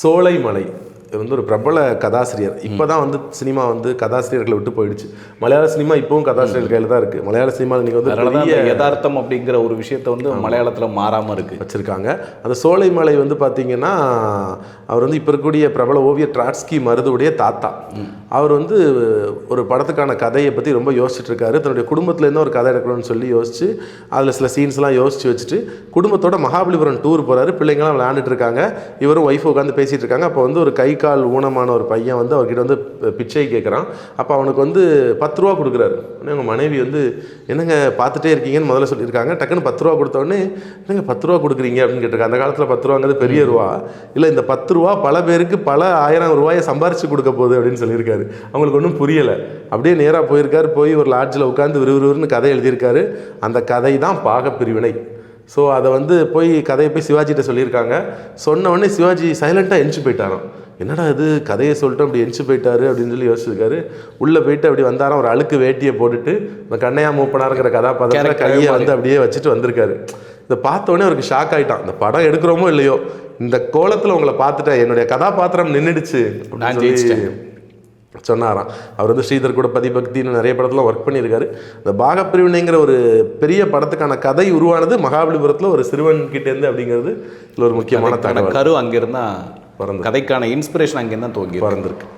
சோலைமலை. வந்து ஒரு பிரபல கதாசிரியர். இப்போ தான் வந்து சினிமா வந்து கதாசிரியர்களை விட்டு போயிடுச்சு. மலையாள சினிமா இப்பவும் கதாசிரியர் கையில் தான் இருக்குது மலையாள சினிமாவில் நீங்கள் வந்து பெரிய யதார்த்தம் அப்படிங்கிற ஒரு விஷயத்த வந்து மலையாளத்துல மாறாம இருக்கு. வச்சுருக்காங்க. அந்த சோலைமலை வந்து பார்த்தீங்கன்னா அவர் வந்து இப்போ இருக்கக்கூடிய பிரபல ஓவியர் ட்ராட்ஸ்கி மருதுடைய தாத்தா. அவர் வந்து ஒரு படத்துக்கான கதையை பற்றி ரொம்ப யோசிச்சுட்டு இருக்காரு. தன்னுடைய குடும்பத்துலேருந்து ஒரு கதை எடுக்கணும்னு சொல்லி யோசிச்சு அதில் சில சீன்ஸ்லாம் யோசிச்சு வச்சுட்டு குடும்பத்தோட மகாபலிபுரம் டூர் போகிறாரு பிள்ளைங்களாம் விளையாண்டுட்டு இருக்காங்க. இவரும் ஒய்ஃப் உட்காந்து பேசிகிட்டு இருக்காங்க. அப்போ வந்து ஒரு கை கால் ஊனமான ஒரு பையன் வந்து அவர்கிட்ட வந்து பிச்சை கேட்குறான் அப்போ அவனுக்கு வந்து பத்து ரூபா கொடுக்குறாரு. உடனே அவங்க மனைவி வந்து என்னங்க பார்த்துட்டே இருக்கீங்கன்னு முதல்ல சொல்லியிருக்காங்க. டக்குன்னு பத்து ரூபா கொடுத்த உடனே என்னங்க பத்து ரூபா கொடுக்குறீங்க? அப்படின்னு கேட்டிருக்காங்க. அந்த காலத்தில் பத்து ரூபாங்கிறது பெரிய ரூபா. இல்லை இந்த பத்து ரூபா பல பேருக்கு பல ஆயிரம் ரூபாயை சம்பாரிச்சு கொடுக்க போகுது அப்படின்னு சொல்லியிருக்காரு. அவங்களுக்கு ஒன்றும் புரியலை. அப்படியே நேராக போயிருக்காரு. போய் ஒரு லாட்ஜில் உட்காந்து விறுவிறுன்னு கதை எழுதியிருக்காரு. அந்த கதை தான் பாகப்பிரிவினை ஸோ அதை வந்து போய் கதையை போய் சிவாஜிகிட்ட சொல்லியிருக்காங்க. சொன்ன உடனே சிவாஜி சைலண்ட்டாக எந்திச்சு போயிட்டாராம். என்னடா இது? கதையை சொல்லிட்டு அப்படி எந்திச்சு போயிட்டாரு அப்படின்னு சொல்லி யோசிச்சிருக்காரு. உள்ளே போயிட்டு அப்படி வந்தாராம். ஒரு அழுக்கு வேட்டியை போட்டுட்டு இந்த கண்ணையா மூப்பனாருங்கிற Character கையை. வந்து அப்படியே வச்சுட்டு வந்திருக்காரு. இதை பார்த்த உடனே அவருக்கு ஷாக் ஆயிட்டான். இந்த படம் எடுக்கிறோமோ இல்லையோ? இந்த கோலத்தில் உங்களை பார்த்துட்டேன். என்னுடைய கதாபாத்திரம் நின்றுடுச்சு. சொன்னாராம். அவர் வந்து ஸ்ரீதர் கூட பதிபக்தின்னு நிறைய படத்துல ஒர்க் பண்ணியிருக்காரு. இந்த பாகப்பிரிவினைங்கிற ஒரு பெரிய படத்துக்கான கதை உருவானது மகாபலிபுரத்தில் ஒரு சிறுவன் கிட்டேருந்து அப்படிங்கிறது இதில் ஒரு முக்கியமான தகவல். கரு அங்கிருந்தா பிறந்து கதைக்கான இன்ஸ்பிரேஷன் அங்கிருந்தா துவங்கி பிறந்திருக்கு.